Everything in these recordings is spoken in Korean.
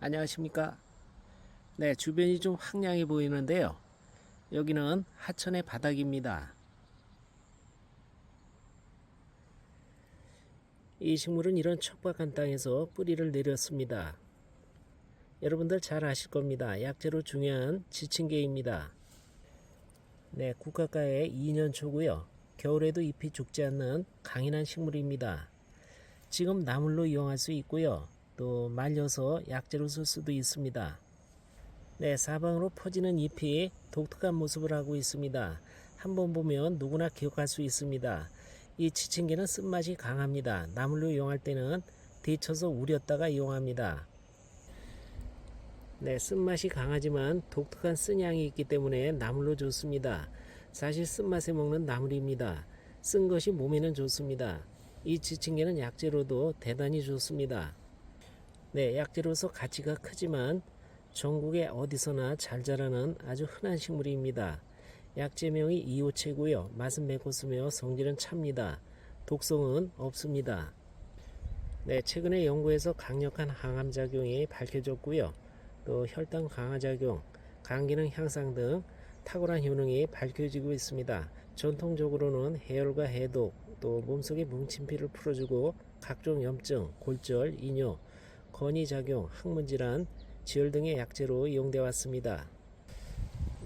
안녕하십니까? 네, 주변이 좀 황량해 보이는데요. 여기는 하천의 바닥입니다. 이 식물은 이런 척박한 땅에서 뿌리를 내렸습니다. 여러분들 잘 아실 겁니다. 약재로 중요한 지층계입니다. 네, 국가가의 2년 초고요. 겨울에도 잎이 죽지 않는 강인한 식물입니다. 지금 나물로 이용할 수 있고요. 또 말려서 약재로 쓸 수도 있습니다. 네, 사방으로 퍼지는 잎이 독특한 모습을 하고 있습니다. 한번 보면 누구나 기억할 수 있습니다. 이 지친개는 쓴맛이 강합니다. 나물로 이용할 때는 데쳐서 우렸다가 이용합니다. 네, 쓴맛이 강하지만 독특한 쓴향이 있기 때문에 나물로 좋습니다. 사실 쓴맛에 먹는 나물입니다. 쓴 것이 몸에는 좋습니다. 이 지친개는 약재로도 대단히 좋습니다. 네, 약재로서 가치가 크지만 전국에 어디서나 잘 자라는 아주 흔한 식물입니다. 약재명이 이호채고요. 맛은 매콤하며 성질은 찹니다. 독성은 없습니다. 네, 최근에 연구에서 강력한 항암 작용이 밝혀졌고요. 또 혈당 강화 작용, 감기능 향상 등 탁월한 효능이 밝혀지고 있습니다. 전통적으로는 해열과 해독, 또 몸속의 뭉친 피를 풀어주고 각종 염증, 골절, 이뇨, 건의작용, 항문질환, 지혈 등의 약재로 이용되어 왔습니다.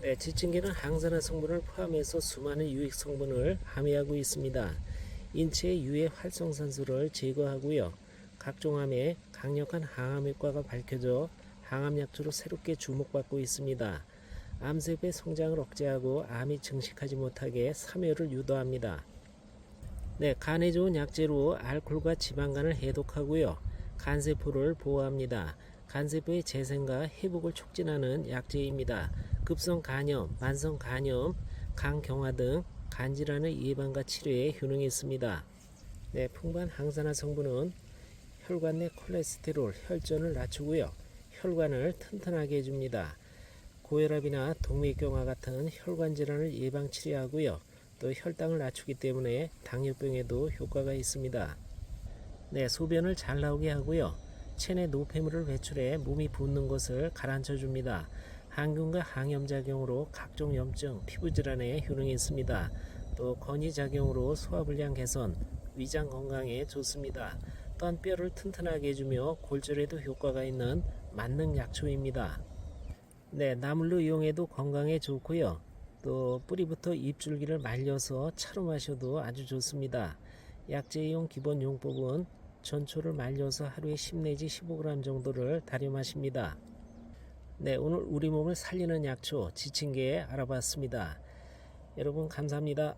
네, 지층계는 항산화 성분을 포함해서 수많은 유익 성분을 함유하고 있습니다. 인체의 유해 활성산소를 제거하고요. 각종 암에 강력한 항암 효과가 밝혀져 항암 약초로 새롭게 주목받고 있습니다. 암세포의 성장을 억제하고 암이 증식하지 못하게 삼효를 유도합니다. 네, 간에 좋은 약재로 알코올과 지방간을 해독하고요. 간세포를 보호합니다. 간세포의 재생과 회복을 촉진하는 약재입니다. 급성 간염, 만성 간염, 간경화 등 간질환의 예방과 치료에 효능이 있습니다. 네, 풍부한 항산화 성분은 혈관 내 콜레스테롤, 혈전을 낮추고요. 혈관을 튼튼하게 해줍니다. 고혈압이나 동맥경화 같은 혈관 질환을 예방 치료하고요. 또 혈당을 낮추기 때문에 당뇨병에도 효과가 있습니다. 네, 소변을 잘 나오게 하고요. 체내 노폐물을 배출해 몸이 붓는 것을 가라앉혀 줍니다. 항균과 항염 작용으로 각종 염증, 피부 질환에 효능이 있습니다. 또 건의 작용으로 소화불량 개선, 위장 건강에 좋습니다. 또한 뼈를 튼튼하게 해주며 골절에도 효과가 있는 만능 약초입니다. 네, 나물로 이용해도 건강에 좋고요. 또 뿌리부터 잎줄기를 말려서 차로 마셔도 아주 좋습니다. 약재 이용 기본 용법은 전초를 말려서 하루에 10 내지 15g 정도를 달여 마십니다. 네, 오늘 우리 몸을 살리는 약초 지친개 알아봤습니다. 여러분 감사합니다.